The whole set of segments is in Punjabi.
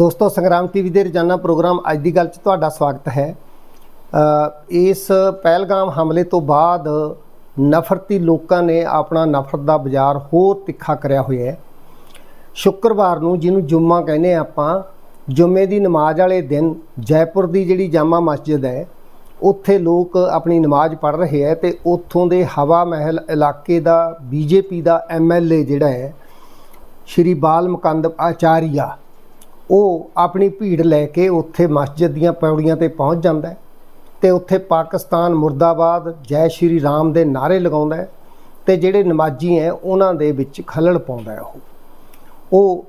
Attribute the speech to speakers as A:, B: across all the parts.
A: ਦੋਸਤੋ, ਸੰਗਰਾਮ ਟੀਵੀ ਦੇ ਰੋਜ਼ਾਨਾ ਪ੍ਰੋਗਰਾਮ ਅੱਜ ਦੀ ਗੱਲ 'ਚ ਤੁਹਾਡਾ ਸਵਾਗਤ ਹੈ। ਇਸ ਪਹਿਲਗਾਮ ਹਮਲੇ ਤੋਂ ਬਾਅਦ ਨਫ਼ਰਤੀ ਲੋਕਾਂ ਨੇ ਆਪਣਾ ਨਫ਼ਰਤ ਦਾ ਬਾਜ਼ਾਰ ਹੋਰ ਤਿੱਖਾ ਕਰਿਆ ਹੋਇਆ ਹੈ। ਸ਼ੁੱਕਰਵਾਰ ਨੂੰ ਜਿਹਨੂੰ ਜੁਮਾ ਕਹਿੰਦੇ ਆ ਆਪਾਂ, ਜੁਮੇ ਦੀ ਨਮਾਜ਼ ਵਾਲੇ ਦਿਨ ਜੈਪੁਰ ਦੀ ਜਿਹੜੀ ਜਾਮਾ ਮਸਜਿਦ ਹੈ, ਉੱਥੇ ਲੋਕ ਆਪਣੀ ਨਮਾਜ਼ ਪੜ੍ਹ ਰਹੇ ਹੈ ਤੇ ਉੱਥੋਂ ਦੇ ਹਵਾ ਮਹਿਲ ਇਲਾਕੇ ਦਾ ਬੀਜੇਪੀ ਦਾ ਐਮਐਲਏ ਜਿਹੜਾ ਹੈ, ਸ਼੍ਰੀ ਬਾਲ ਮੁਕੰਦ ਆਚਾਰੀਆ ਉਹ ਆਪਣੀ ਭੀੜ ਲੈ ਕੇ ਉੱਥੇ ਮਸਜਿਦ ਦੀਆਂ ਪੌੜੀਆਂ ਤੇ ਪਹੁੰਚ ਜਾਂਦਾ ਹੈ ਤੇ ਉੱਥੇ ਪਾਕਿਸਤਾਨ ਮੁਰਦਾਬਾਦ ਜੈ ਸ਼੍ਰੀ ਰਾਮ ਦੇ ਨਾਰੇ ਲਗਾਉਂਦਾ ਹੈ ਤੇ ਜਿਹੜੇ ਨਮਾਜ਼ੀ ਹੈ ਉਹਨਾਂ ਦੇ ਵਿੱਚ ਖਲਲ ਪਾਉਂਦਾ ਹੈ ਉਹ। ਉਹ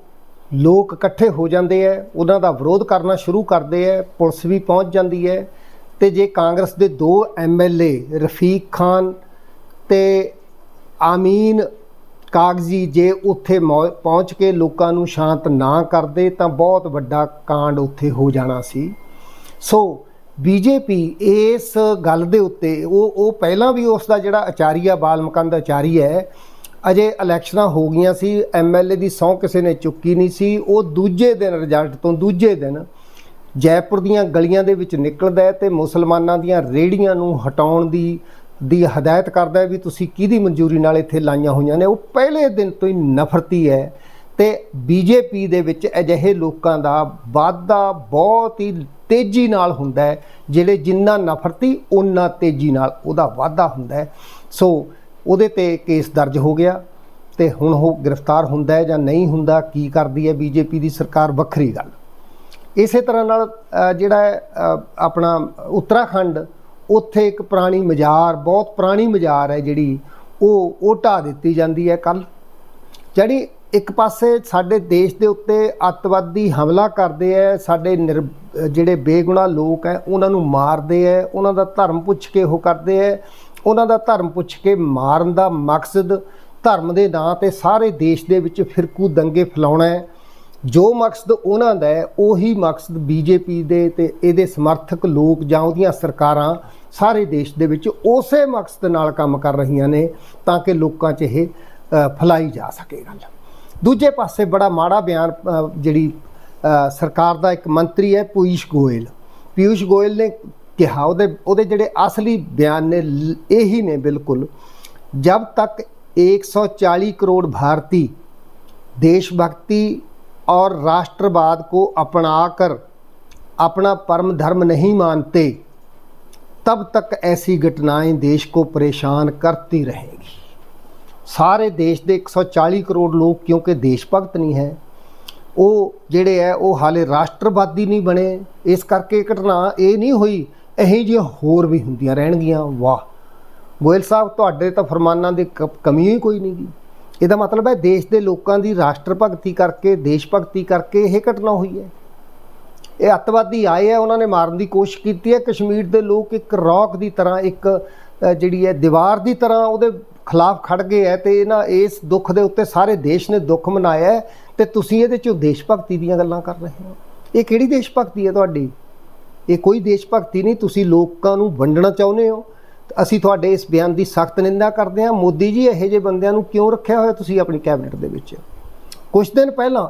A: ਲੋਕ ਇਕੱਠੇ ਹੋ ਜਾਂਦੇ ਹੈ, ਉਹਨਾਂ ਦਾ ਵਿਰੋਧ ਕਰਨਾ ਸ਼ੁਰੂ ਕਰਦੇ ਹੈ, ਪੁਲਿਸ ਵੀ ਪਹੁੰਚ ਜਾਂਦੀ ਹੈ ਤੇ ਜੇ ਕਾਂਗਰਸ ਦੇ ਦੋ ਐਮਐਲਏ ਰਫੀਕ ਖਾਨ ਤੇ ਆਮੀਨ ਕਾਗਜ਼ੀ ਜੇ ਉੱਥੇ ਮੌ- ਪਹੁੰਚ ਕੇ ਲੋਕਾਂ ਨੂੰ ਸ਼ਾਂਤ ਨਾ ਕਰਦੇ ਤਾਂ ਬਹੁਤ ਵੱਡਾ ਕਾਂਡ ਉੱਥੇ ਹੋ ਜਾਣਾ ਸੀ। ਸੋ ਬੀਜੇਪੀ ਇਸ ਗੱਲ ਦੇ ਉੱਤੇ ਉਹ ਉਹ ਪਹਿਲਾਂ ਵੀ ਉਸ ਦਾ ਜਿਹੜਾ ਆਚਾਰੀਆ ਬਾਲਮਕੰਦ ਆਚਾਰੀਆ ਹੈ, ਅਜੇ ਇਲੈਕਸ਼ਨਾਂ ਹੋ ਗਈਆਂ ਸੀ ਐਮਐਲਏ ਦੀ ਸਹੁੰ ਕਿਸੇ ਨੇ ਚੁੱਕੀ ਨਹੀਂ ਸੀ, ਉਹ ਦੂਜੇ ਦਿਨ ਰਿਜ਼ਲਟ ਤੋਂ ਦੂਜੇ ਦਿਨ ਜੈਪੁਰ ਦੀਆਂ ਗਲੀਆਂ ਦੇ ਵਿੱਚ ਨਿਕਲਦਾ ਹੈ ਤੇ ਮੁਸਲਮਾਨਾਂ ਦੀਆਂ ਰੇੜੀਆਂ ਨੂੰ ਹਟਾਉਣ ਦੀ ਦੀ ਹਦਾਇਤ ਕਰਦਾ ਵੀ ਤੁਸੀਂ ਕਿਹਦੀ ਮਨਜ਼ੂਰੀ ਨਾਲ ਇੱਥੇ ਲਾਈਆਂ ਹੋਈਆਂ ਨੇ। ਉਹ ਪਹਿਲੇ ਦਿਨ ਤੋਂ ਹੀ ਨਫ਼ਰਤੀ ਹੈ ਤੇ ਬੀਜੇਪੀ ਦੇ ਵਿੱਚ ਅਜਿਹੇ ਲੋਕਾਂ ਦਾ ਵਾਧਾ ਬਹੁਤ ਹੀ ਤੇਜ਼ੀ ਨਾਲ ਹੁੰਦਾ ਹੈ। ਜਿਹੜੇ ਜਿੰਨਾ ਨਫ਼ਰਤੀ ਉਨਾ ਤੇਜ਼ੀ ਨਾਲ ਉਹਦਾ ਵਾਧਾ ਹੁੰਦਾ ਹੈ। ਸੋ ਉਹਦੇ ਤੇ ਕੇਸ ਦਰਜ ਹੋ ਗਿਆ ਤੇ ਹੁਣ ਉਹ ਗ੍ਰਿਫਤਾਰ ਹੁੰਦਾ ਹੈ ਜਾਂ ਨਹੀਂ ਹੁੰਦਾ, ਕੀ ਕਰਦੀ ਹੈ ਬੀਜੇਪੀ ਦੀ ਸਰਕਾਰ, ਵੱਖਰੀ ਗੱਲ। ਇਸੇ ਤਰ੍ਹਾਂ ਨਾਲ ਜਿਹੜਾ ਆਪਣਾ ਉੱਤਰਾਖੰਡ ਉੱਥੇ ਇੱਕ ਪੁਰਾਣੀ ਮਜ਼ਾਰ, ਬਹੁਤ ਪੁਰਾਣੀ ਮਜ਼ਾਰ ਹੈ ਜਿਹੜੀ ਉਹ ਉਹ ਢਾਹ ਦਿੱਤੀ ਜਾਂਦੀ ਹੈ ਕੱਲ ਜਿਹੜੀ ਇੱਕ ਪਾਸੇ ਸਾਡੇ ਦੇਸ਼ ਦੇ ਉੱਤੇ ਅੱਤਵਾਦੀ ਹਮਲਾ ਕਰਦੇ ਐ, ਸਾਡੇ ਨਿਰ- ਜਿਹੜੇ ਬੇਗੁਨਾਹ ਲੋਕ ਐ, ਉਹਨਾਂ ਨੂੰ ਮਾਰਦੇ ਐ, ਉਹਨਾਂ ਦਾ ਧਰਮ ਪੁੱਛ ਕੇ ਉਹ ਕਰਦੇ ਐ। ਉਹਨਾਂ ਦਾ ਧਰਮ ਪੁੱਛ ਕੇ ਮਾਰਨ ਦਾ ਮਕਸਦ ਧਰਮ ਦੇ ਨਾਂ ਤੇ ਸਾਰੇ ਦੇਸ਼ ਦੇ ਵਿੱਚ ਫਿਰਕੂ ਦੰਗੇ ਫੈਲਾਉਣਾ ਹੈ ਜੋ ਮਕਸਦ ਉਹਨਾਂ ਦਾ ਹੈ, ਉਹੀ ਮਕਸਦ ਬੀਜੇਪੀ ਦੇ ਤੇ ਇਹਦੇ ਸਮਰਥਕ ਲੋਕ ਜਾਂ ਉਹਦੀਆਂ ਸਰਕਾਰਾਂ ਸਾਰੇ ਦੇਸ਼ ਦੇ ਵਿੱਚ ਉਸੇ ਮਕਸਦ ਨਾਲ ਕੰਮ ਕਰ ਰਹੀਆਂ ਨੇ ਤਾਂ ਕਿ ਲੋਕਾਂ 'ਚ ਇਹ ਫਲਾਈ ਜਾ ਸਕੇ ਗੱਲ। ਦੂਜੇ ਪਾਸੇ ਬੜਾ ਮਾੜਾ ਬਿਆਨ ਜਿਹੜੀ ਸਰਕਾਰ ਦਾ ਇੱਕ ਮੰਤਰੀ ਹੈ ਪੀਯੂਸ਼ ਗੋਇਲ। ਪੀਯੂਸ਼ ਗੋਇਲ ਨੇ ਕਿਹਾ, ਉਹਦੇ ਉਹਦੇ ਜਿਹੜੇ ਅਸਲੀ ਬਿਆਨ ਨੇ ਇਹੀ ਨੇ ਬਿਲਕੁਲ। ਜਦ ਤੱਕ 140 ਕਰੋੜ ਭਾਰਤੀ ਦੇਸ਼ ਭਗਤੀ और राष्ट्रवाद को अपनाकर अपना परम धर्म नहीं मानते तब तक ऐसी घटनाएं देश को परेशान करती रहेंगी ਸਾਰੇ ਦੇਸ਼ ਦੇ 140 ਕਰੋੜ ਲੋਕ ਕਿਉਂਕਿ ਦੇਸ਼ ਭਗਤ ਨਹੀਂ ਹੈ ਉਹ ਜਿਹੜੇ ਹੈ ਉਹ ਹਾਲੇ ਰਾਸ਼ਟਰਵਾਦੀ ਨਹੀਂ ਬਣੇ ਇਸ ਕਰਕੇ ਇਹ ਘਟਨਾ ਇਹ ਨਹੀਂ ਹੋਈ ਇਹੀ ਜਿਹੀਆਂ ਹੋਰ ਵੀ ਹੁੰਦੀਆਂ ਰਹਿਣਗੀਆਂ ਵਾਹ ਗੋਇਲ ਸਾਹਿਬ ਤੁਹਾਡੇ ਤਾਂ ਫਰਮਾਨਾਂ ਦੀ ਕ- ਕਮੀ ਹੀ ਕੋਈ ਨਹੀਂ ਗੀ ਇਹਦਾ ਮਤਲਬ ਹੈ ਦੇਸ਼ ਦੇ ਲੋਕਾਂ ਦੀ ਰਾਸ਼ਟਰ ਭਗਤੀ ਕਰਕੇ, ਦੇਸ਼ ਭਗਤੀ ਕਰਕੇ ਇਹ ਘਟਨਾ ਹੋਈ ਹੈ। ਇਹ ਅੱਤਵਾਦੀ ਆਏ ਹੈ ਉਹਨਾਂ ਨੇ ਮਾਰਨ ਦੀ ਕੋਸ਼ਿਸ਼ ਕੀਤੀ ਹੈ। ਕਸ਼ਮੀਰ ਦੇ ਲੋਕ ਇੱਕ ਰੌਕ ਦੀ ਤਰ੍ਹਾਂ, ਇੱਕ ਜਿਹੜੀ ਹੈ ਦੀਵਾਰ ਦੀ ਤਰ੍ਹਾਂ ਉਹਦੇ ਖਿਲਾਫ ਖੜ ਗਏ ਹੈ ਤੇ ਇਹਨਾਂ ਇਸ ਦੁੱਖ ਦੇ ਉੱਤੇ ਸਾਰੇ ਦੇਸ਼ ਨੇ ਦੁੱਖ ਮਨਾਇਆ ਹੈ। ਤੇ ਤੁਸੀਂ ਇਹਦੇ ਚੋਂ ਦੇਸ਼ ਭਗਤੀ ਦੀਆਂ ਗੱਲਾਂ ਕਰ ਰਹੇ ਹੋ। ਇਹ ਕਿਹੜੀ ਦੇਸ਼ ਭਗਤੀ ਹੈ ਤੁਹਾਡੀ? ਇਹ ਕੋਈ ਦੇਸ਼ ਭਗਤੀ ਨਹੀਂ, ਤੁਸੀਂ ਲੋਕਾਂ ਨੂੰ ਵੰਡਣਾ ਚਾਹੁੰਦੇ ਹੋ। ਅਸੀਂ ਤੁਹਾਡੇ ਇਸ ਬਿਆਨ ਦੀ ਸਖਤ ਨਿੰਦਾ ਕਰਦੇ ਹਾਂ। ਮੋਦੀ ਜੀ, ਇਹੋ ਜਿਹੇ ਬੰਦਿਆਂ ਨੂੰ ਕਿਉਂ ਰੱਖਿਆ ਹੋਇਆ ਤੁਸੀਂ ਆਪਣੀ ਕੈਬਨਿਟ ਦੇ ਵਿੱਚ? ਕੁਝ ਦਿਨ ਪਹਿਲਾਂ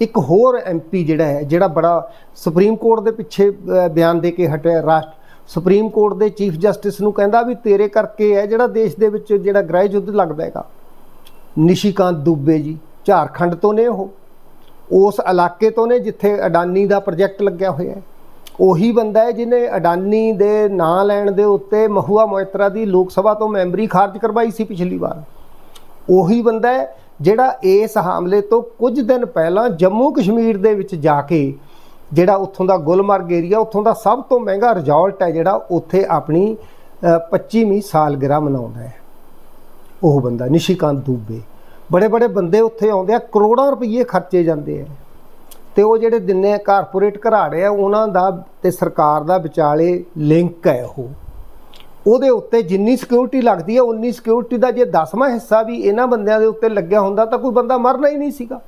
A: ਇੱਕ ਹੋਰ ਐਮਪੀ ਜਿਹੜਾ ਹੈ, ਜਿਹੜਾ ਬੜਾ ਸੁਪਰੀਮ ਕੋਰਟ ਦੇ ਪਿੱਛੇ ਬਿਆਨ ਦੇ ਕੇ ਹਟਿਆ ਰਾਸ਼ਟਰ ਸੁਪਰੀਮ ਕੋਰਟ ਦੇ ਚੀਫ ਜਸਟਿਸ ਨੂੰ ਕਹਿੰਦਾ ਵੀ ਤੇਰੇ ਕਰਕੇ ਹੈ, ਜਿਹੜਾ ਦੇਸ਼ ਦੇ ਵਿੱਚ ਜਿਹੜਾ ਗ੍ਰਹਿ ਯੁੱਧ ਲੱਗਦਾ ਹੈਗਾ। ਨਿਸ਼ੀਕਾਂਤ ਦੁਬੇ ਜੀ, ਝਾਰਖੰਡ ਤੋਂ ਨੇ ਉਹ। ਉਸ ਇਲਾਕੇ ਤੋਂ ਨੇ ਜਿੱਥੇ ਅਡਾਨੀ ਦਾ ਪ੍ਰੋਜੈਕਟ ਲੱਗਿਆ ਹੋਇਆ ਹੈ। ਉਹੀ ਬੰਦਾ ਹੈ ਜਿਹਨੇ ਅਡਾਨੀ ਦੇ ਨਾਂ ਲੈਣ ਦੇ ਉੱਤੇ ਮਹੂਆ ਮੋਇਤਰਾ ਦੀ ਲੋਕ ਸਭਾ ਤੋਂ ਮੈਂਬਰੀ ਖਾਰਜ ਕਰਵਾਈ ਸੀ ਪਿਛਲੀ ਵਾਰ। ਉਹੀ ਬੰਦਾ ਹੈ ਜਿਹੜਾ ਇਸ ਹਮਲੇ ਤੋਂ ਕੁਝ ਦਿਨ ਪਹਿਲਾਂ ਜੰਮੂ ਕਸ਼ਮੀਰ ਦੇ ਵਿੱਚ ਜਾ ਕੇ ਜਿਹੜਾ ਉੱਥੋਂ ਦਾ ਗੁਲਮਰਗ ਏਰੀਆ ਉੱਥੋਂ ਦਾ ਸਭ ਤੋਂ ਮਹਿੰਗਾ ਰਿਜ਼ੋਰਟ ਹੈ ਜਿਹੜਾ ਉੱਥੇ ਆਪਣੀ ਅ, 25ਵੀਂ ਸਾਲਗਿਰਾ ਮਨਾਉਂਦਾ ਹੈ। ਉਹ ਬੰਦਾ ਨਿਸ਼ੀਕਾਂਤ ਦੂਬੇ। ਬੜੇ ਬੜੇ ਬੰਦੇ ਉੱਥੇ ਆਉਂਦੇ ਆ ਕਰੋੜਾਂ ਰੁਪਏ ਖਰਚੇ ਜਾਂਦੇ ਆ। ਤੇ ਉਹ ਜਿਹੜੇ ਦਿਨੇ ਕਾਰਪੋਰੇਟ ਘਰਾੜੇ ਆ, ਉਹਨਾਂ ਦਾ ਤੇ ਸਰਕਾਰ ਦਾ ਵਿਚਾਲੇ ਲਿੰਕ ਹੈ ਉਹ। ਉਹਦੇ ਉੱਤੇ ਜਿੰਨੀ ਸਿਕਿਉਰਿਟੀ ਲੱਗਦੀ ਹੈ ਉਨੀ ਸਿਕਿਉਰਿਟੀ ਦਾ ਜੇ 10ਵਾਂ ਹਿੱਸਾ ਵੀ ਇਹਨਾਂ ਬੰਦਿਆਂ ਦੇ ਉੱਤੇ ਲੱਗਿਆ ਹੁੰਦਾ ਤਾਂ ਕੋਈ ਬੰਦਾ ਮਰਨਾ ਹੀ ਨਹੀਂ ਸੀਗਾ।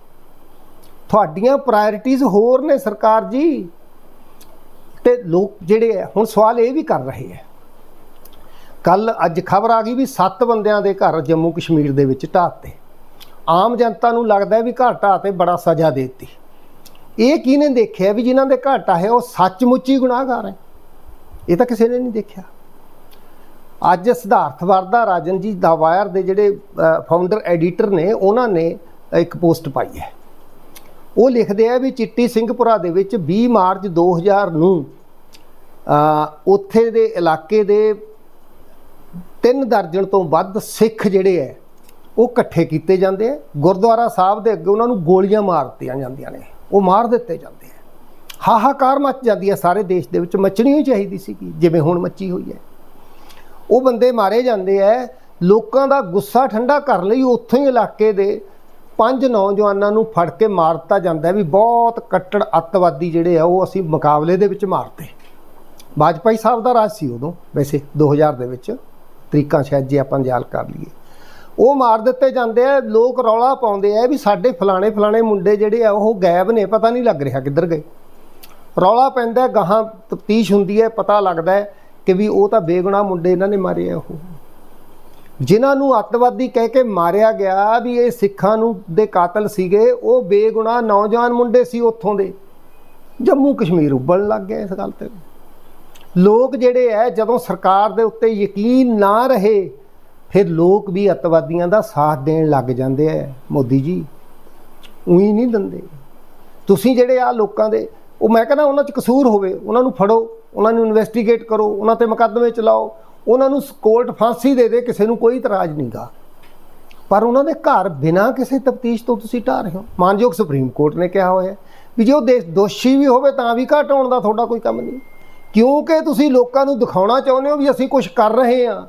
A: ਤੁਹਾਡੀਆਂ ਪ੍ਰਾਇੋਰਟੀਜ਼ ਹੋਰ ਨੇ ਸਰਕਾਰ ਜੀ। ਤੇ ਲੋਕ ਜਿਹੜੇ ਆ, ਹੁਣ ਸਵਾਲ ਇਹ ਵੀ ਕਰ ਰਹੇ ਆ। ਕੱਲ ਅੱਜ ਖਬਰ ਆ ਗਈ ਵੀ 7 ਬੰਦਿਆਂ ਦੇ ਘਰ ਜੰਮੂ ਕਸ਼ਮੀਰ ਦੇ ਵਿੱਚ ਢਾਤੇ ਆਮ ਜਨਤਾ ਨੂੰ ਲੱਗਦਾ ਵੀ ਘਰ ਢਾਹ ਤੇ ਬੜਾ ਸਜ਼ਾ ਦੇਤੀ। ਇਹ ਕਿਹਨੇ ਦੇਖਿਆ ਵੀ ਜਿਨ੍ਹਾਂ ਦੇ ਘਾਟਾ ਹੈ, ਉਹ ਸੱਚਮੁੱਚ ਹੀ ਗੁਨਾਹਗਾਰ ਹੈ? ਇਹ ਤਾਂ ਕਿਸੇ ਨੇ ਨਹੀਂ ਦੇਖਿਆ। ਅੱਜ ਸਿਧਾਰਥ ਵਰਦਾ ਰਾਜਨ ਜੀ ਦਾ ਦੇ ਜਿਹੜੇ ਫਾਊਂਡਰ ਐਡੀਟਰ ਨੇ, ਉਹਨਾਂ ਨੇ ਇੱਕ ਪੋਸਟ ਪਾਈ ਹੈ। ਉਹ ਲਿਖਦੇ ਆ ਵੀ ਚਿੱਟੀ ਸਿੰਘਪੁਰਾ ਦੇ ਵਿੱਚ 20 ਮਾਰਚ 2000 ਨੂੰ ਉੱਥੇ ਦੇ ਇਲਾਕੇ ਦੇ ਤਿੰਨ ਦਰਜਨ ਤੋਂ ਵੱਧ ਸਿੱਖ ਜਿਹੜੇ ਐ ਉਹ ਇਕੱਠੇ ਕੀਤੇ ਜਾਂਦੇ ਆ। ਗੁਰਦੁਆਰਾ ਸਾਹਿਬ ਦੇ ਅੱਗੇ ਉਹਨਾਂ ਨੂੰ ਗੋਲੀਆਂ ਮਾਰ ਦਿੱਤੀਆਂ ਜਾਂਦੀਆਂ ਨੇ। ਉਹ ਮਾਰ ਦਿੱਤੇ ਜਾਂਦੇ ਆ। ਹਾਹਾਕਾਰ ਮਚ ਜਾਂਦੀ ਹੈ ਸਾਰੇ ਦੇਸ਼ ਦੇ ਵਿੱਚ। ਮੱਚਣੀ ਹੀ ਚਾਹੀਦੀ ਸੀ ਜਿਵੇਂ ਹੁਣ ਮੱਚੀ ਹੋਈ ਹੈ। ਉਹ ਬੰਦੇ ਮਾਰੇ ਜਾਂਦੇ ਐ ਲੋਕਾਂ ਦਾ ਗੁੱਸਾ ਠੰਡਾ ਕਰਨ ਲਈ ਉੱਥੋਂ ਹੀ ਇਲਾਕੇ ਦੇ ਪੰਜ ਨੌਜਵਾਨਾਂ ਨੂੰ ਫੜ ਕੇ ਮਾਰ ਦਿੱਤਾ ਜਾਂਦਾ ਵੀ ਬਹੁਤ ਕੱਟੜ ਅੱਤਵਾਦੀ ਜਿਹੜੇ ਆ, ਉਹ ਅਸੀਂ ਮੁਕਾਬਲੇ ਦੇ ਵਿੱਚ ਮਾਰਤੇ। ਵਾਜਪਾਈ ਸਾਹਿਬ ਦਾ ਰਾਜ ਸੀ ਉਦੋਂ। ਵੈਸੇ 2000 ਦੇ ਵਿੱਚ ਤਰੀਕਾਂ ਸ਼ਾਇਦ ਜੇ ਆਪਾਂ ਯਾਦ ਕਰ ਲਈਏ। ਉਹ ਮਾਰ ਦਿੱਤੇ ਜਾਂਦੇ ਆ, ਲੋਕ ਰੌਲਾ ਪਾਉਂਦੇ ਆ ਵੀ ਸਾਡੇ ਫਲਾਣੇ ਫਲਾਣੇ ਮੁੰਡੇ ਜਿਹੜੇ ਆ, ਉਹ ਗਾਇਬ ਨੇ, ਪਤਾ ਨਹੀਂ ਲੱਗ ਰਿਹਾ ਕਿੱਧਰ ਗਏ। ਰੌਲਾ ਪੈਂਦਾ, ਗਾਹਾਂ ਤਫਤੀਸ਼ ਹੁੰਦੀ ਹੈ, ਪਤਾ ਲੱਗਦਾ ਹੈ ਕਿ ਵੀ ਉਹ ਤਾਂ ਬੇਗੁਨਾਹ ਮੁੰਡੇ ਇਹਨਾਂ ਨੇ ਮਾਰੇ ਆ ਉਹ। ਜਿਨ੍ਹਾਂ ਨੂੰ ਅੱਤਵਾਦੀ ਕਹਿ ਕੇ ਮਾਰਿਆ ਗਿਆ ਵੀ ਇਹ ਸਿੱਖਾਂ ਨੂੰ ਦੇ ਕਾਤਲ ਸੀਗੇ, ਉਹ ਬੇਗੁਨਾਹ ਨੌਜਵਾਨ ਮੁੰਡੇ ਸੀ ਉੱਥੋਂ ਦੇ। ਜੰਮੂ ਕਸ਼ਮੀਰ ਉੱਬਲਣ ਲੱਗ ਗਿਆ ਇਸ ਗੱਲ ਤੇ। ਲੋਕ ਜਿਹੜੇ ਐ ਜਦੋਂ ਸਰਕਾਰ ਦੇ ਉੱਤੇ ਯਕੀਨ ਨਾ ਰਹੇ ਫਿਰ ਲੋਕ ਵੀ ਅੱਤਵਾਦੀਆਂ ਦਾ ਸਾਥ ਦੇਣ ਲੱਗ ਜਾਂਦੇ ਐ ਮੋਦੀ ਜੀ। ਉਹੀ ਨਹੀਂ ਦਿੰਦੇ। ਤੁਸੀਂ ਜਿਹੜੇ ਆ ਲੋਕਾਂ ਦੇ, ਉਹ ਮੈਂ ਕਹਿੰਦਾ ਉਹਨਾਂ 'ਚ ਕਸੂਰ ਹੋਵੇ, ਉਹਨਾਂ ਨੂੰ ਫੜੋ, ਉਹਨਾਂ ਨੂੰ ਇਨਵੈਸਟੀਗੇਟ ਕਰੋ, ਉਹਨਾਂ ਤੇ ਮੁਕੱਦਮੇ ਚਲਾਓ, ਉਹਨਾਂ ਨੂੰ ਕੋਰਟ ਫਾਂਸੀ ਦੇ ਦੇ, ਕਿਸੇ ਨੂੰ ਕੋਈ ਇਤਰਾਜ਼ ਨਹੀਂਗਾ ਪਰ ਉਹਨਾਂ ਦੇ ਘਰ ਬਿਨਾਂ ਕਿਸੇ ਤਫਤੀਸ਼ ਤੋਂ ਤੁਸੀਂ ਢਾਹ ਰਹੇ ਹੋ। ਮਾਨਯੋਗ ਸੁਪਰੀਮ ਕੋਰਟ ਨੇ ਕਿਹਾ ਹੋਇਆ ਵੀ ਜੇ ਉਹ ਦੇਸ਼ ਦੋਸ਼ੀ ਵੀ ਹੋਵੇ ਤਾਂ ਵੀ ਘਟਾਉਣ ਦਾ ਤੁਹਾਡਾ ਕੋਈ ਕੰਮ ਨਹੀਂ। ਕਿਉਂਕਿ ਤੁਸੀਂ ਲੋਕਾਂ ਨੂੰ ਦਿਖਾਉਣਾ ਚਾਹੁੰਦੇ ਹੋ ਵੀ ਅਸੀਂ ਕੁਝ ਕਰ ਰਹੇ ਹਾਂ।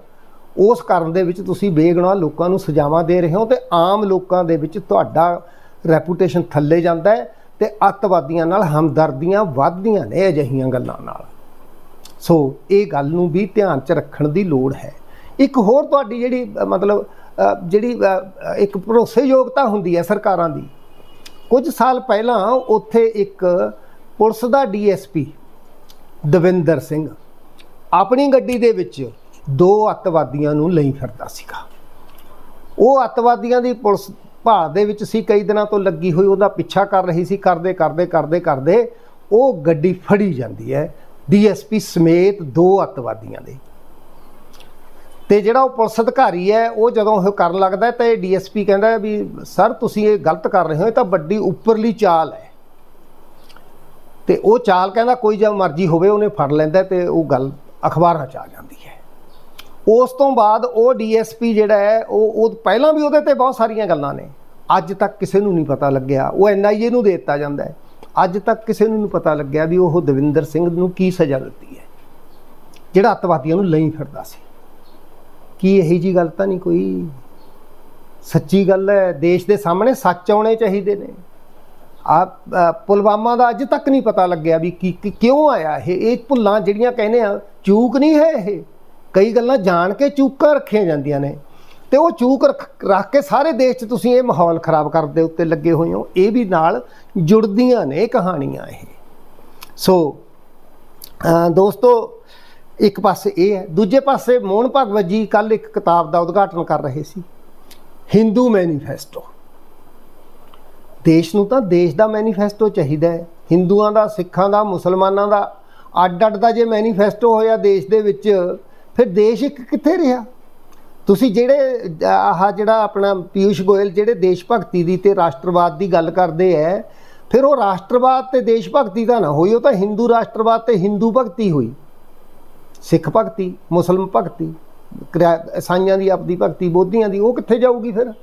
A: ਉਸ ਕਾਰਨ ਦੇ ਵਿੱਚ ਤੁਸੀਂ ਬੇਗੁਨਾਹ ਲੋਕਾਂ ਨੂੰ ਸਜ਼ਾਵਾਂ ਦੇ ਰਹੇ ਹੋ ਤੇ ਆਮ ਲੋਕਾਂ ਦੇ ਵਿੱਚ ਤੁਹਾਡਾ ਰੈਪੂਟੇਸ਼ਨ ਥੱਲੇ ਜਾਂਦਾ ਹੈ ਤੇ ਅੱਤਵਾਦੀਆਂ ਨਾਲ ਹਮਦਰਦੀਆਂ ਵੱਧਦੀਆਂ ਨੇ ਅਜਿਹੀਆਂ ਗੱਲਾਂ ਨਾਲ। ਸੋ ਇਹ ਗੱਲ ਨੂੰ ਵੀ ਧਿਆਨ 'ਚ ਰੱਖਣ ਦੀ ਲੋੜ ਹੈ। ਇੱਕ ਹੋਰ ਤੁਹਾਡੀ ਜਿਹੜੀ ਮਤਲਬ ਜਿਹੜੀ ਇੱਕ ਭਰੋਸੇਯੋਗਤਾ ਹੁੰਦੀ ਹੈ ਸਰਕਾਰਾਂ ਦੀ। ਕੁਝ ਸਾਲ ਪਹਿਲਾਂ ਉੱਥੇ ਇੱਕ ਪੁਲਿਸ ਦਾ ਡੀਐਸਪੀ ਦਵਿੰਦਰ ਸਿੰਘ, ਆਪਣੀ ਗੱਡੀ ਦੇ ਵਿੱਚ ਦੋ ਅੱਤਵਾਦੀਆਂ ਨੂੰ ਲਈ ਫਿਰਦਾ ਸੀਗਾ। ਉਹ ਅੱਤਵਾਦੀਆਂ ਦੀ ਪੁਲਿਸ ਭਾਲ ਦੇ ਵਿੱਚ ਸੀ, ਕਈ ਦਿਨਾਂ ਤੋਂ ਲੱਗੀ ਹੋਈ, ਉਹਦਾ ਪਿੱਛਾ ਕਰ ਰਹੀ ਸੀ, ਕਰਦੇ ਕਰਦੇ ਕਰਦੇ ਕਰਦੇ ਉਹ ਗੱਡੀ ਫੜੀ ਜਾਂਦੀ ਹੈ ਡੀਐਸਪੀ ਸਮੇਤ ਦੋ ਅੱਤਵਾਦੀਆਂ ਦੇ। ਤੇ ਜਿਹੜਾ ਉਹ ਪੁਲਿਸ ਅਧਿਕਾਰੀ ਹੈ, ਉਹ ਜਦੋਂ ਉਹ ਕਰਨ ਲੱਗਦਾ ਹੈ, ਤੇ ਡੀਐਸਪੀ ਕਹਿੰਦਾ ਵੀ, ਸਰ, ਤੁਸੀਂ ਇਹ ਗਲਤ ਕਰ ਰਹੇ ਹੋ, ਇਹ ਤਾਂ ਵੱਡੀ ਉੱਪਰਲੀ ਚਾਲ ਹੈ। ਤੇ ਉਹ ਚਾਲ ਕਹਿੰਦਾ, ਕੋਈ ਜਾਂ ਮਰਜ਼ੀ ਹੋਵੇ, ਉਹਨੇ ਫੜ ਲੈਂਦਾ ਹੈ ਤੇ ਉਹ ਗੱਲ ਅਖਬਾਰਾਂ 'ਚ ਆ ਜਾਂਦੀ ਉਸ ਤੋਂ ਬਾਅਦ ਉਹ ਡੀਐਸਪੀ ਜਿਹੜਾ ਹੈ, ਉਹ ਉਹ ਪਹਿਲਾਂ ਵੀ ਉਹਦੇ ਤੇ ਬਹੁਤ ਸਾਰੀਆਂ ਗੱਲਾਂ ਨੇ। ਅੱਜ ਤੱਕ ਕਿਸੇ ਨੂੰ ਨਹੀਂ ਪਤਾ ਲੱਗਿਆ। ਉਹ ਐਨਆਈਏ ਨੂੰ ਦੇ ਦਿੱਤਾ ਜਾਂਦਾ ਹੈ। ਅੱਜ ਤੱਕ ਕਿਸੇ ਨੂੰ ਨਹੀਂ ਪਤਾ ਲੱਗਿਆ ਵੀ ਉਹ ਦਵਿੰਦਰ ਸਿੰਘ ਨੂੰ ਕੀ ਸਜ਼ਾ ਦਿੱਤੀ ਹੈ। ਜਿਹੜਾ ਅੱਤਵਾਦੀਆਂ ਨੂੰ ਲਈ ਫਿਰਦਾ ਸੀ। ਕੀ ਇਹੀ ਜੀ ਗੱਲ ਤਾਂ ਨਹੀਂ ਕੋਈ? ਸੱਚੀ ਗੱਲ ਹੈ, ਦੇਸ਼ ਦੇ ਸਾਹਮਣੇ ਸੱਚ ਆਉਣੇ ਚਾਹੀਦੇ ਨੇ। ਆ ਪੁਲਵਾਮਾ ਦਾ ਅੱਜ ਤੱਕ ਨਹੀਂ ਪਤਾ ਲੱਗਿਆ ਵੀ ਕੀ, ਕੀ- ਕਿਉਂ ਆਇਆ ਇਹ? ਇਹ ਭੁੱਲਾਂ ਜਿਹੜੀਆਂ ਕਹਿੰਦੇ ਆ, ਚੂਕ ਨਹੀਂ ਹੈ ਇਹ? ਕਈ ਗੱਲਾਂ ਜਾਣ ਕੇ ਚੂਕਾਂ ਰੱਖੀਆਂ ਜਾਂਦੀਆਂ ਨੇ ਤੇ ਉਹ ਚੂਕ ਰੱਖ ਰੱਖ ਕੇ ਸਾਰੇ ਦੇਸ਼ 'ਚ ਤੁਸੀਂ ਇਹ ਮਾਹੌਲ ਖਰਾਬ ਕਰਨ ਦੇ ਉੱਤੇ ਲੱਗੇ ਹੋਏ ਹੋ, ਇਹ ਵੀ ਨਾਲ ਜੁੜਦੀਆਂ ਨੇ ਕਹਾਣੀਆਂ ਇਹ। ਸੋ ਦੋਸਤੋ, ਇੱਕ ਪਾਸੇ ਇਹ ਹੈ, ਦੂਜੇ ਪਾਸੇ ਮੋਹਨ ਭਗਵਤ ਜੀ ਕੱਲ ਇੱਕ ਕਿਤਾਬ ਦਾ ਉਦਘਾਟਨ ਕਰ ਰਹੇ ਸੀ, ਹਿੰਦੂ ਮੈਨੀਫੈਸਟੋ। ਦੇਸ਼ ਨੂੰ ਤਾਂ ਦੇਸ਼ ਦਾ ਮੈਨੀਫੈਸਟੋ ਚਾਹੀਦਾ ਹੈ, ਹਿੰਦੂਆਂ ਦਾ, ਸਿੱਖਾਂ ਦਾ, ਮੁਸਲਮਾਨਾਂ ਦਾ ਅੱਡ ਅੱਡ ਦਾ ਜੇ ਮੈਨੀਫੈਸਟੋ ਹੋਇਆ ਦੇਸ਼ ਦੇ ਵਿੱਚ ਫਿਰ ਦੇਸ਼ ਇੱਕ ਕਿੱਥੇ ਰਿਹਾ? ਤੁਸੀਂ ਜਿਹੜੇ, ਆਹ ਜਿਹੜਾ ਆਪਣਾ ਪੀਯੂਸ਼ ਗੋਇਲ ਜਿਹੜੇ ਦੇਸ਼ ਭਗਤੀ ਦੀ ਤੇ ਰਾਸ਼ਟਰਵਾਦ ਦੀ ਗੱਲ ਕਰਦੇ ਐ, ਫਿਰ ਉਹ ਰਾਸ਼ਟਰਵਾਦ ਤੇ ਦੇਸ਼ ਭਗਤੀ ਦਾ ਨਾ ਹੋਈ, ਉਹ ਤਾਂ ਹਿੰਦੂ ਰਾਸ਼ਟਰਵਾਦ ਤੇ ਹਿੰਦੂ ਭਗਤੀ ਹੋਈ। ਸਿੱਖ ਭਗਤੀ, ਮੁਸਲਮ ਭਗਤੀ, ਕਿਰਿਆ- ਦੀ ਆਪਦੀ ਭਗਤੀ, ਬੋਧੀਆਂ ਦੀ, ਉਹ ਕਿੱਥੇ ਜਾਊਗੀ ਫਿਰ?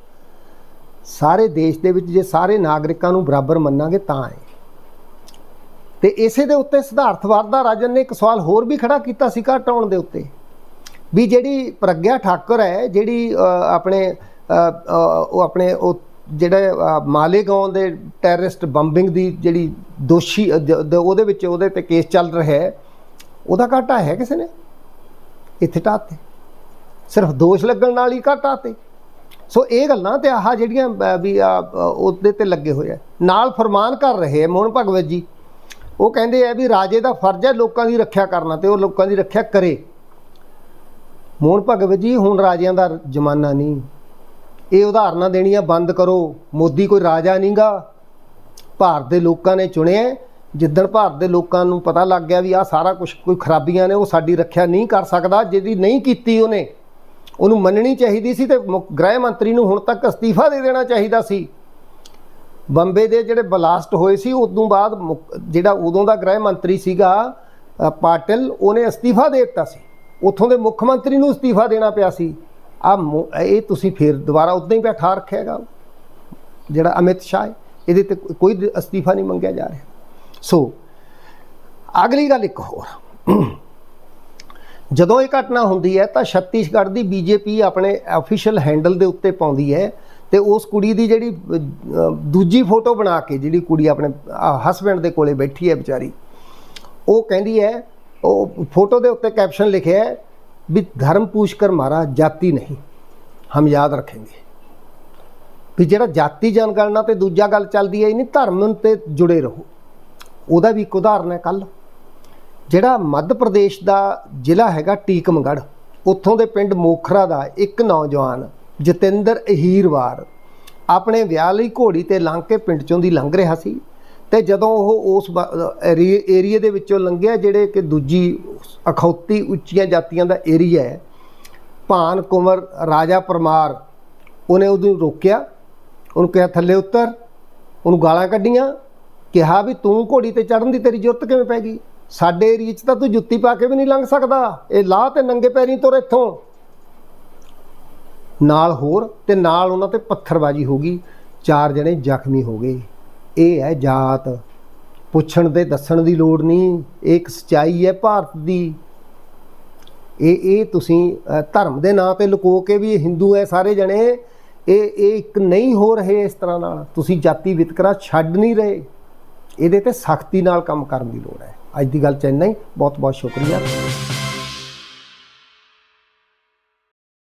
A: ਸਾਰੇ ਦੇਸ਼ ਦੇ ਵਿੱਚ ਜੇ ਸਾਰੇ ਨਾਗਰਿਕਾਂ ਨੂੰ ਬਰਾਬਰ ਮੰਨਾਂਗੇ ਤਾਂ ਹੈ ਤੇ ਇਸੇ ਦੇ ਉੱਤੇ ਸਿਧਾਰਥ ਵਰਦਾ ਰਾਜਨ ਨੇ ਇੱਕ ਸਵਾਲ ਹੋਰ ਵੀ ਖੜਾ ਕੀਤਾ ਸੀ ਘਟਾਉਣ ਦੇ ਉੱਤੇ। ਵੀ ਜਿਹੜੀ ਪ੍ਰਗਿਆ ਠਾਕੁਰ ਹੈ, ਜਿਹੜੀ ਆਪਣੇ ਉਹ ਆਪਣੇ, ਉਹ ਜਿਹੜਾ ਮਾਲੇਗਾਉਂ ਦੇ ਟੈਰਰਿਸਟ ਬੰਬਿੰਗ ਦੀ ਜਿਹੜੀ ਦੋਸ਼ੀ ਉਹਦੇ ਵਿੱਚ ਉਹਦੇ ਤੇ ਕੇਸ ਚੱਲ ਰਿਹਾ ਹੈ, ਉਹਦਾ ਘਾਟਾ ਹੈ ਕਿਸੇ ਨੇ? ਇੱਥੇ ਢਾਤੇ ਸਿਰਫ ਦੋਸ਼ ਲੱਗਣ ਨਾਲ ਹੀ ਘਾਟਾ ਤੇ। ਸੋ ਇਹ ਗੱਲਾਂ ਤੇ ਆਹ ਜਿਹੜੀਆਂ ਵੀ ਉਹਦੇ ਤੇ ਲੱਗੇ ਹੋਏ ਆ। ਨਾਲ ਫਰਮਾਨ ਕਰ ਰਹੇ ਆ ਮੋਹਨ ਭਗਵਤ ਜੀ। ਉਹ ਕਹਿੰਦੇ ਆ ਵੀ ਰਾਜੇ ਦਾ ਫਰਜ਼ ਹੈ ਲੋਕਾਂ ਦੀ ਰੱਖਿਆ ਕਰਨਾ ਤੇ ਉਹ ਲੋਕਾਂ ਦੀ ਰੱਖਿਆ ਕਰੇ। ਮੋਹਨ ਭਗਵਤ ਜੀ, ਹੁਣ ਰਾਜਿਆਂ ਦਾ ਜ਼ਮਾਨਾ ਨਹੀਂ। ਇਹ ਉਦਾਹਰਨਾਂ ਦੇਣੀਆਂ ਬੰਦ ਕਰੋ। ਮੋਦੀ ਕੋਈ ਰਾਜਾ ਨਹੀਂਗਾ। ਭਾਰਤ ਦੇ ਲੋਕਾਂ ਨੇ ਚੁਣਿਆ ਜਿੱਦਣ ਭਾਰਤ ਦੇ ਲੋਕਾਂ ਨੂੰ ਪਤਾ ਲੱਗ ਗਿਆ ਵੀ ਆਹ ਸਾਰਾ ਕੁਝ ਕੋਈ ਖਰਾਬੀਆਂ ਨੇ, ਉਹ ਸਾਡੀ ਰੱਖਿਆ ਨਹੀਂ ਕਰ ਸਕਦਾ। ਜਿਹਦੀ ਨਹੀਂ ਕੀਤੀ ਉਹਨੇ, ਉਹਨੂੰ ਮੰਨਣੀ ਚਾਹੀਦੀ ਸੀ ਤੇ ਮੁੱਖ ਗ੍ਰਹਿ ਮੰਤਰੀ ਨੂੰ ਹੁਣ ਤੱਕ ਅਸਤੀਫਾ ਦੇ ਦੇਣਾ ਚਾਹੀਦਾ ਸੀ। ਬੰਬੇ ਦੇ ਜਿਹੜੇ ਬਲਾਸਟ ਹੋਏ ਸੀ, ਉਦੋਂ ਬਾਅਦ ਮੁੱਖ- ਜਿਹੜਾ ਉਦੋਂ ਦਾ ਗ੍ਰਹਿ ਮੰਤਰੀ ਸੀਗਾ ਪਾਟਿਲ, ਉਹਨੇ ਅਸਤੀਫਾ ਦੇ ਦਿੱਤਾ ਸੀ। ਉੱਥੋਂ ਦੇ ਮੁੱਖ ਮੰਤਰੀ ਨੂੰ ਅਸਤੀਫਾ ਦੇਣਾ ਪਿਆ ਸੀ। ਆ ਇਹ ਤੁਸੀਂ ਫੇਰ ਦੁਬਾਰਾ ਉਦਾਂ ਹੀ ਬੈਠਾ ਰੱਖਿਆਗਾ ਜਿਹੜਾ ਅਮਿਤ ਸ਼ਾਹ ਹੈ, ਇਹਦੇ ਤੇ ਕੋਈ ਅਸਤੀਫਾ ਨਹੀਂ ਮੰਗਿਆ ਜਾ ਰਿਹਾ। ਸੋ, ਅਗਲੀ ਗੱਲ ਇੱਕ ਹੋਰ। ਜਦੋਂ ਇਹ ਘਟਨਾ ਹੁੰਦੀ ਹੈ, ਤਾਂ ਛੱਤੀਸਗੜ੍ਹ ਦੀ ਬੀਜੇਪੀ ਆਪਣੇ ਅਫੀਸ਼ੀਅਲ ਹੈਂਡਲ ਦੇ ਉੱਤੇ ਪਾਉਂਦੀ ਹੈ ਤੇ ਉਸ ਕੁੜੀ ਦੀ ਜਿਹੜੀ ਦੂਜੀ ਫੋਟੋ ਬਣਾ ਕੇ ਜਿਹੜੀ ਕੁੜੀ ਆਪਣੇ ਹਸਬੰਡ ਦੇ ਕੋਲੇ ਬੈਠੀ ਹੈ ਵਿਚਾਰੀ, ਉਹ ਕਹਿੰਦੀ ਹੈ ਉਹ ਫੋਟੋ ਦੇ ਉੱਤੇ ਕੈਪਸ਼ਨ ਲਿਖਿਆ ਹੈ ਵੀ ਧਰਮ ਪੂਛ ਕਰ ਮਾਰਾ, ਜਾਤੀ ਨਹੀਂ। ਹਮ ਯਾਦ ਰੱਖेंगे ਵੀ ਜਿਹੜਾ ਜਾਤੀ ਜਨਗਣਨਾ ਤੇ ਦੂਜਾ ਗੱਲ ਚੱਲਦੀ ਹੈ ਇਹ ਨਹੀਂ ਧਰਮ ਤੇ ਜੁੜੇ ਰਹੋ। ਉਹਦਾ ਵੀ ਇੱਕ ਉਦਾਹਰਨ ਹੈ ਕੱਲ ਜਿਹੜਾ ਮੱਧ ਪ੍ਰਦੇਸ਼ ਦਾ ਜ਼ਿਲ੍ਹਾ ਹੈਗਾ ਟੀਕਮਗੜ੍ਹ, ਉੱਥੋਂ ਦੇ ਪਿੰਡ ਮੋਖਰਾ ਦਾ ਇੱਕ ਨੌਜਵਾਨ, ਜਤਿੰਦਰ ਅਹੀਰਵਾਰ, ਆਪਣੇ ਵਿਆਹ ਲਈ ਘੋੜੀ ਤੇ ਲੰਘ ਕੇ ਪਿੰਡ ਚੋਂ ਦੀ ਲੰਘ ਰਿਹਾ ਸੀ। ਤੇ ਜਦੋਂ ਉਹ ਉਸ ਏਰੀਏ ਦੇ ਵਿੱਚੋਂ ਲੰਘਿਆ, ਜਿਹੜੇ ਕਿ ਦੂਜੀ ਅਖੌਤੀ ਉੱਚੀਆਂ ਜਾਤੀਆਂ ਦਾ ਏਰੀਆ ਹੈ, ਭਾਨ ਕੁੰਵਰ, ਰਾਜਾ ਪਰਮਾਰ, ਉਹਨੇ ਉਹਨੂੰ ਰੋਕਿਆ, ਉਹਨੂੰ ਕਿਹਾ, ਥੱਲੇ ਉਤਰ। ਉਹਨੂੰ ਗਾਲਾਂ ਕੱਢੀਆਂ, ਕਿਹਾ ਵੀ ਤੂੰ ਘੋੜੀ ਤੇ ਚੜਨ ਦੀ ਤੇਰੀ ਜ਼ਰੂਰਤ ਕਿਵੇਂ ਪੈ ਗਈ? ਸਾਡੇ ਏਰੀਏ 'ਚ ਤਾਂ ਤੂੰ ਜੁੱਤੀ ਪਾ ਕੇ ਵੀ ਨਹੀਂ ਲੰਘ ਸਕਦਾ। ਇਹ ਲਾਹ ਤੇ ਨੰਗੇ ਪੈਰੀ ਤੁਰ ਇੱਥੋਂ। ਨਾਲ ਹੋਰ ਤੇ ਨਾਲ ਉਹਨਾਂ ਤੇ ਪੱਥਰਬਾਜੀ ਹੋ ਗਈ। ਚਾਰ ਜਣੇ ਜ਼ਖਮੀ ਹੋ ਗਏ। ਇਹ ਹੈ ਜਾਤ। ਪੁੱਛਣ ਦੇ ਦੱਸਣ ਦੀ ਲੋੜ ਨਹੀਂ। ਇਹ ਇੱਕ ਸਚਾਈ ਹੈ ਭਾਰਤ ਦੀ। ਇਹ ਇਹ ਤੁਸੀਂ ਧਰਮ ਦੇ ਨਾਂ ਤੇ ਲੁਕੋ ਕੇ ਵੀ ਇਹ ਹਿੰਦੂ ਹੈ ਸਾਰੇ ਜਣੇ। ਇਹ ਇਹ ਇੱਕ ਨਹੀਂ ਹੋ ਰਹੇ ਇਸ ਤਰ੍ਹਾਂ ਨਾਲ। ਤੁਸੀਂ ਜਾਤੀ ਵਿਤਕਰਾ ਛੱਡ ਨਹੀਂ ਰਹੇ। ਇਹਦੇ ਤੇ ਸਖਤੀ ਨਾਲ ਕੰਮ ਕਰਨ ਦੀ ਲੋੜ ਹੈ। ਅੱਜ ਦੀ ਗੱਲ ਚ ਇੰਨਾ ਹੀ। ਬਹੁਤ ਬਹੁਤ ਸ਼ੁਕਰੀਆ।